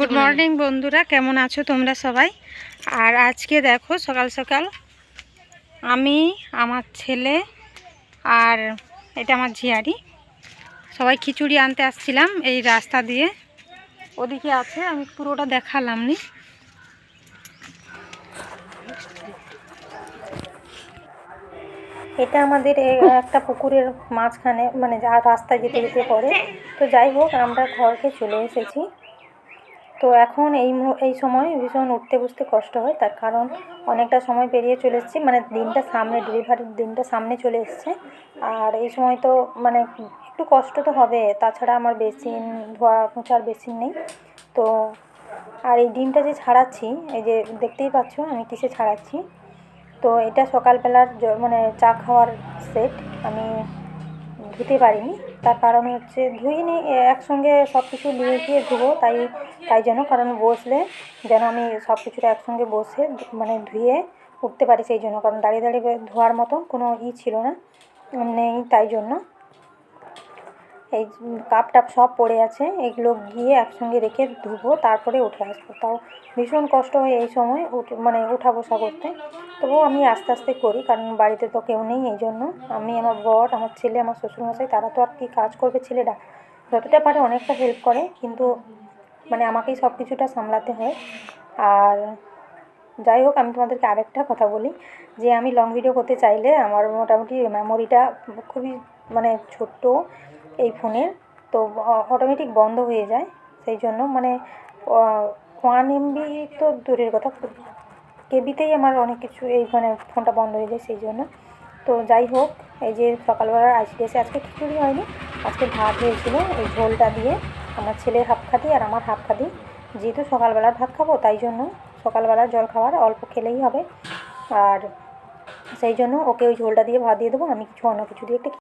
Good morning বন্ধুরা। কেমন আছো তোমরা সবাই? আর আজকে দেখো সকাল সকাল আমি আমার ছেলে আর এটা আমার ঝিয়ারি। সবাই খিচুড়ি আনতে আসছিলাম এই রাস্তা দিয়ে। ওদিকে আছে আমি পুরোটা দেখালাম নি এটা আমাদের একটা পুকুরের মাঝখানে মানে যা রাস্তা যেতে যেতে পড়ে। তো যাই হোক, আমরা ঘরকে চলে এসেছি। তো এখন এই এই সময় ভীষণ উঠতে বসতে কষ্ট হয়, তার কারণ অনেকটা সময় পেরিয়ে চলে এসেছি। মানে দিনটা সামনে ডেলিভারির দিনটা সামনে চলে এসছে। আর এই সময় তো মানে একটু কষ্ট তো হবে, তাছাড়া আমার বেসিন, ধোয়া মোছার বেসিন নেই। তো, আর এই ডিমটা যে ছাড়াচ্ছি, এই যে দেখতেই পাচ্ছ, আমি কিসে ছাড়াচ্ছি? তো এটা সকালবেলার মানে চা খাওয়ার সেট আমি ধুতে পারিনি। তার কারণ হচ্ছে ধুইনি একসঙ্গে সব কিছু নিয়ে গিয়ে ধুবো, তাই তাই জন্য কারণ বসলে যেন আমি সব কিছুটা একসঙ্গে বসে মানে ধুয়ে উঠতে পারি সেই জন্য। কারণ দাঁড়িয়ে দাঁড়িয়ে ধোয়ার মতন কোনো ই ছিল না। নেই তাই জন্য। এই কাপ টাপ সব পড়ে আছে, এগুলো গিয়ে একসঙ্গে রেখে ধুবো, তারপরে উঠে আসব। তাও ভীষণ কষ্ট হয় এই সময় উঠে মানে উঠা বসা করতে। তবুও আমি আস্তে আস্তে করি, কারণ বাড়িতে তো কেউ নেই এই জন্য। আমি, আমার বর, আমার ছেলে, আমার শ্বশুরমশাই, তারা তো আর কি কাজ করবে ছেলেরা? যতটা পারে অনেকটা হেল্প করে, কিন্তু মানে আমাকেই সব কিছুটা সামলাতে হয়। আর যাই হোক, আমি তোমাদেরকে আরেকটা কথা বলি, যে আমি লং ভিডিও করতে চাইলে আমার মোটামুটি মেমোরিটা খুবই মানে ছোট্ট এই ফোনের, তো অটোমেটিক বন্ধ হয়ে যায়, সেই জন্য মানে ওয়ান এমবি তো দূরের কথা কেবিতেই আমার অনেক কিছু এই মানে ফোনটা বন্ধ হয়ে যায়, সেই জন্য। তো যাই হোক, এই যে সকালবেলা আইসিডিএসে আজকে খিচুড়ি হয়নি, আজকে ভাত হয়েছিল, এই ঝোলটা দিয়ে, আমার ছেলের হাফ খাদি আর আমার হাফ খাদি যেহেতু সকালবেলার ভাত খাব, তাই জন্য সকালবেলার জল খাওয়ার, অল্প খেলেই হবে। আর সেই জন্য ওকে ওই ঝোলটা দিয়ে ভাত দিয়ে দেবো, আমি কিছু অন্য কিছু দিয়ে একটা